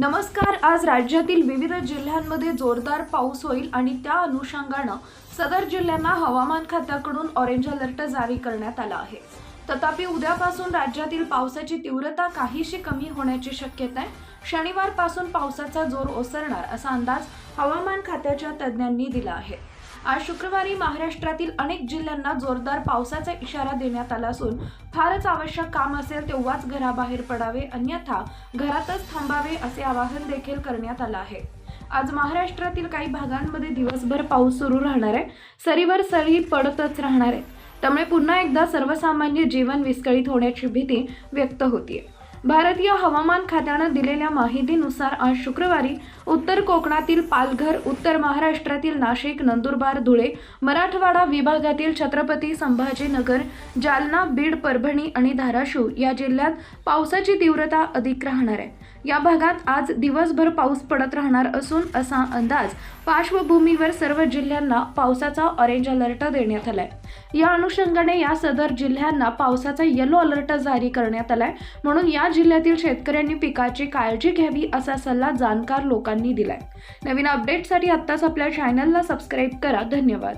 नमस्कार आज राज्यातील विविध जिल्ह्यांमध्ये जोरदार पाऊस होईल आणि त्या अनुषंगानं सदर जिल्ह्यांना हवामान खात्याकडून ऑरेंज अलर्ट जारी करण्यात आला आहे. तथापि उद्यापासून राज्यातील पावसाची तीव्रता काहीशी कमी होण्याची शक्यता आहे. शनिवारपासून पावसाचा जोर ओसरणार असा अंदाज हवामान खात्याच्या तज्ज्ञांनी दिला आहे. आज शुक्रवारी महाराष्ट्रातील अनेक जिल्ह्यांना जोरदार पावसाचा इशारा देण्यात आला असून फारच आवश्यक काम असेल तेव्हाच घराबाहेर पडावे अन्यथा घरातच थांबावे असे आवाहन देखील करण्यात आलं आहे. आज महाराष्ट्रातील काही भागांमध्ये दिवसभर पाऊस सुरू राहणार आहे. सरीवर सरी पडतच राहणार आहे. त्यामुळे पुन्हा एकदा सर्वसामान्य जीवन विस्कळीत होण्याची भीती व्यक्त होतीये. भारतीय हवामान खात्यानं दिलेल्या माहितीनुसार आज शुक्रवारी उत्तर कोकणातील पालघर उत्तर महाराष्ट्रातील नाशिक नंदुरबार धुळे मराठवाडा विभागातील छत्रपती संभाजीनगर जालना बीड परभणी आणि धाराशिव या जिल्ह्यात पावसाची तीव्रता अधिक राहणार आहे. या भागात आज दिवसभर पाऊस पडत राहणार असून असा अंदाज पार्श्वभूमीवर सर्व जिल्ह्यांना पावसाचा ऑरेंज अलर्ट देण्यात आलाय. या अनुषंगाने या सदर जिल्ह्यांना पावसाचा येलो अलर्ट जारी करण्यात आलाय. म्हणून या जिल्ह्यातील शेतकऱ्यांनी पिकाची काळजी घ्यावी असा सल्ला जाणकार लोकांनी दिलाय. नवीन अपडेटसाठी आत्ताच आपल्या चॅनलला सबस्क्राईब करा. धन्यवाद.